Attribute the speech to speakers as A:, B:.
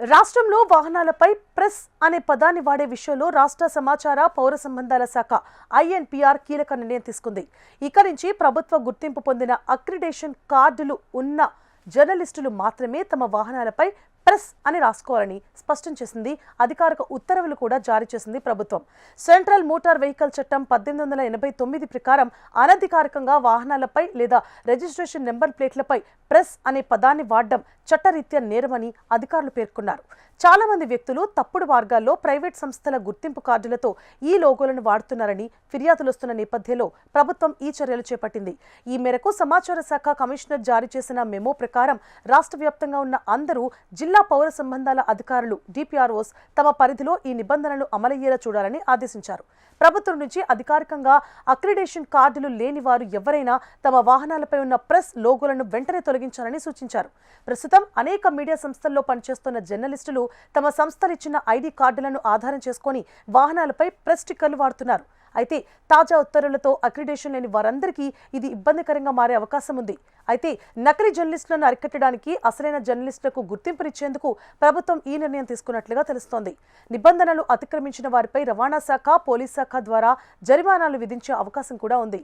A: రాష్ట్రంలో వాహనాలపై ప్రెస్ అనే పదాన్ని వాడే విషయంలో రాష్ట్ర సమాచార పౌర సంబంధాల శాఖ ఐఎన్పిఆర్ కీలక నిర్ణయం తీసుకుంది. ఇక నుంచి ప్రభుత్వ గుర్తింపు పొందిన అక్రిడేషన్ కార్డులు ఉన్న జర్నలిస్టులు మాత్రమే తమ వాహనాలపై ప్రెస్ అని రాసుకోవాలని స్పష్టం చేసింది. అధికారిక ఉత్తర్వులు కూడా జారీ చేసింది ప్రభుత్వం. సెంట్రల్ మోటార్ వెహికల్ చట్టం పద్దెనిమిది వందల ఎనభై తొమ్మిది ప్రకారం అనధికారికంగా వాహనాలపై లేదా రిజిస్ట్రేషన్ నెంబర్ ప్లేట్లపై ప్రెస్ అనే పదాన్ని వాడడం చట్టరీత్యా నేరమని అధికారులు పేర్కొన్నారు. చాలా మంది వ్యక్తులు తప్పుడు మార్గాల్లో ప్రైవేట్ సంస్థల గుర్తింపు కార్డులతో ఈ లోగోలను వాడుతున్నారని ఫిర్యాదులు వస్తున్న నేపథ్యంలో ప్రభుత్వం ఈ చర్యలు చేపట్టింది. ఈ మేరకు సమాచార శాఖ కమిషనర్ జారీ చేసిన మెమో ప్రకారం రాష్ట్ర వ్యాప్తంగా ఉన్న అందరూ జిల్లా పౌర సంబంధాల అధికారులు డిపిఆర్ఓస్ తమ పరిధిలో ఈ నిబంధనలు అమలయ్యేలా చూడాలని ఆదేశించారు. ప్రభుత్వం నుంచి అధికారికంగా అక్రిడేషన్ కార్డులు లేని వారు ఎవరైనా తమ వాహనాలపై ఉన్న ప్రెస్ లోగోలను వెంటనే తొలగించాలని సూచించారు. ప్రస్తుతం అనేక మీడియా సంస్థల్లో పనిచేస్తున్న జర్నలిస్టులు తమ సంస్థలు ఇచ్చిన ఐడి కార్డులను ఆధారం చేసుకుని వాహనాలపై ప్రెస్ స్టిక్కర్లు వాడుతున్నారు. అయితే తాజా ఉత్తర్వులతో అక్రిడేషన్ లేని వారందరికీ ఇది ఇబ్బందికరంగా మారే అవకాశం ఉంది. అయితే నకిలీ జర్నలిస్టులను అరికట్టడానికి అసలైన జర్నలిస్టులకు గుర్తింపునిచ్చేందుకు ప్రభుత్వం ఈ నిర్ణయం తీసుకున్నట్లుగా తెలుస్తోంది. నిబంధనలు అతిక్రమించిన వారిపై రవాణా శాఖ పోలీస్ శాఖ ద్వారా జరిమానాలు విధించే అవకాశం కూడా ఉంది.